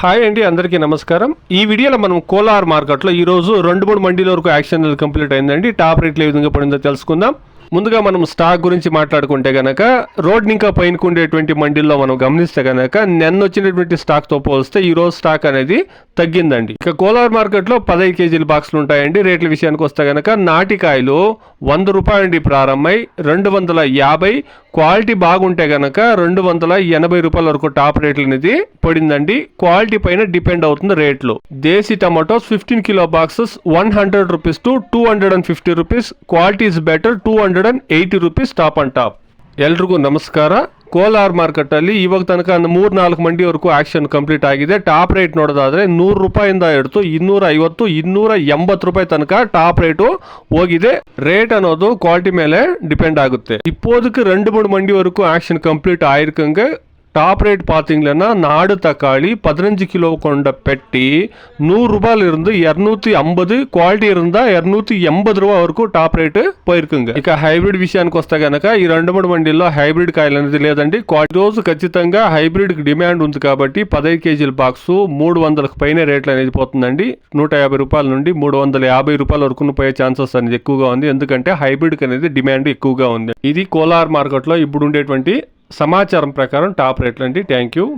Hi అండి అందరికీ నమస్కారం. ఈ వీడియోలో మనం కోలార్ మార్కెట్లో ఈరోజు రెండు మూడు మండీల వరకు యాక్షన్ కంప్లీట్ అయిందండి. టాప్ రేట్లు ఏ విధంగా పడిందో తెలుసుకుందాం. ముందుగా మనం స్టాక్ గురించి మాట్లాడుకుంటే గనక రోడ్ని ఇంకా పైన ఉండేటువంటి మండీల్లో మనం గమనిస్తే గనక నిన్న వచ్చినటువంటి స్టాక్తో పోలిస్తే ఈ రోజు స్టాక్ అనేది తగ్గిందండి. ఇక కోలార్ మార్కెట్లో పదహైదు కేజీల బాక్సులు ఉంటాయండి. రేట్ల విషయానికి వస్తే గనక నాటికాయలు వంద రూపాయల నుండి ప్రారంభమై రెండు వందల యాభై. క్వాలిటీ బాగుంటే గనక రెండు వందల ఎనభై రూపాయల వరకు టాప్ రేట్లు అనేది పడిందండి. క్వాలిటీ పైన డిపెండ్ అవుతుంది రేట్లు. Desi tomatoes fifteen kilo boxes one hundred rupees to two hundred and fifty rupees. Quality is better two hundred hundred and eighty rupees top on top ಎಲ್ರಿಗೂ ನಮಸ್ಕಾರ. ಕೋಲಾರ ಮಾರ್ಕೆಟಲ್ಲಿ ಇವಾಗ ತನಕ ಮೂರು ನಾಲ್ಕು ಮಂಡಿವರೆಗೂ ಆ್ಯಕ್ಷನ್ ಕಂಪ್ಲೀಟ್ ಆಗಿದೆ. ಟಾಪ್ ರೇಟ್ ನೋಡೋದಾದರೆ ನೂರು ರೂಪಾಯಿಂದ ಹಿಡಿದು ಇನ್ನೂರ ಐವತ್ತು ಇನ್ನೂರ ಎಂಬತ್ತು ರೂಪಾಯಿ ತನಕ ಟಾಪ್ ರೇಟು ಹೋಗಿದೆ. ರೇಟ್ ಅನ್ನೋದು ಕ್ವಾಲಿಟಿ ಮೇಲೆ ಡಿಪೆಂಡ್ ಆಗುತ್ತೆ. ಇಪ್ಪೋದಕ್ಕೆ ರೆಂಡು ಮೂರು ಮಂಡಿವರೆಗೂ ಆ್ಯಕ್ಷನ್ ಕಂಪ್ಲೀಟ್ ಆயிருಕಂಗೆ டாப் ரேட் பார்த்தீங்கன்னா நாடு தக்காளி பதினஞ்சு கிலோ கொண்ட பெட்டி நூறு ரூபாயில இருந்து இரநூத்தி ஐம்பது క్వాలిటీ இருந்தா இரநூத்தி எண்பது రూపాయ వరకు టాప్ రేట్ పోయిరుకుంగ ఇక హైబ్రిడ్ విషయానికి వస్తే గనక ఈ రెండు మూడు మండీల్లో హైబ్రిడ్ కాయలు అనేది లేదండి క్వాలిటీ రోజు ఖచ్చితంగా హైబ్రిడ్ కి డిమాండ్ ఉంది కాబట్టి పదహైదు కేజీల బాక్స్ మూడు వందలకు పైన రేట్లు అనేది పోతుందండి నూట యాభై రూపాయల నుండి మూడు వందల యాభై రూపాయల వరకు పోయే ఛాన్సెస్ అనేది ఎక్కువగా ఉంది ఎందుకంటే హైబ్రిడ్ అనేది డిమాండ్ ఎక్కువగా ఉంది ఇది కోలార్ మార్కెట్ లో ఇప్పుడు ఉండేటువంటి సమాచారం ప్రకారం టాప్ రేట్లు అండి థ్యాంక్ యూ.